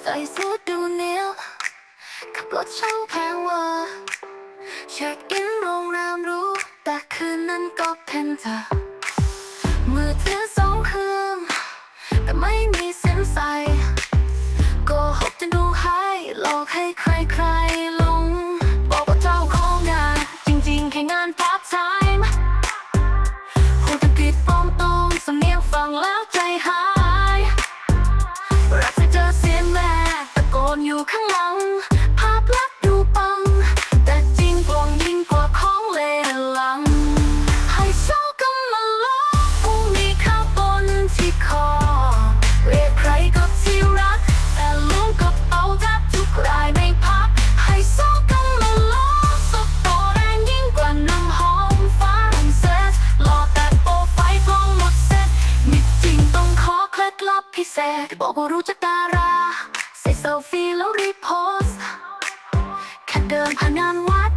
ใส่สูทดูเนียวขับรถเช่าแพงเวอร์เช็คอินโรงแรมรู้ แต่คืนนั้นก็เป็นเธอ ข้างหลัง ภาพลักษณ์ดูปัง แต่จริงกลวงยิ่งกว่าของเลวหลังให้โซกันมาล้อผู้มีข้าวบนที่คอ เรียกใครก็ที่รัก แต่ล้วงกระเป๋าแทบทุกรายไม่พักให้โซกันมาล้อสบโตแรงยิ่งกว่าน้ำหอมฝรั่งเศสหล่อแต่โปรไฟล์ปลอมหมดเซ็ตมิดจริงต้องขอเคล็ดลับพิเศษบอกว่ารู้จักดารา ซลฟี่แล้วรีโพสแค่เดินผ่านงานวัด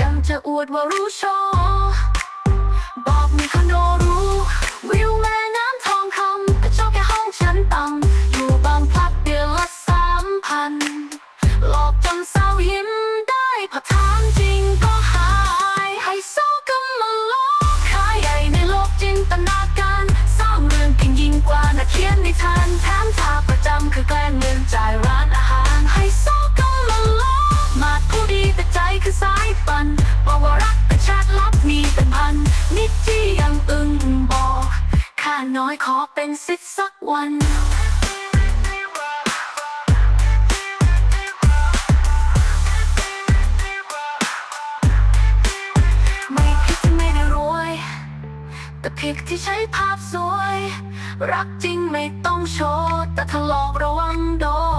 ยังจะอวดว่ารู้โชว์ แต่ใจคือสายปันบอกว่ารักแต่แชทลับมีเป็นพัน นิดที่ยังอึ้งบอกข้าน้อยขอเป็นสิทธิ์สักวันไม่ผิดที่ไม่ได้รวยแต่ผิดที่ใช้ภาพสวย รักจริงไม่ต้องโชว์ แต่ถลอกระวังโดน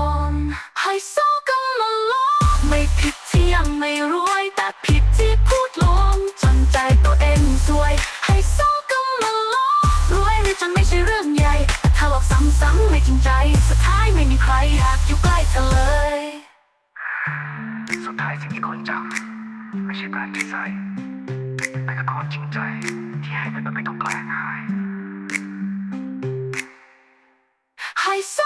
ำไม่ใช่การที่ใส่แต่ก็ความจริงใจที่ให้ไปแบบไม่ต้องแกล้งหายไฮโซ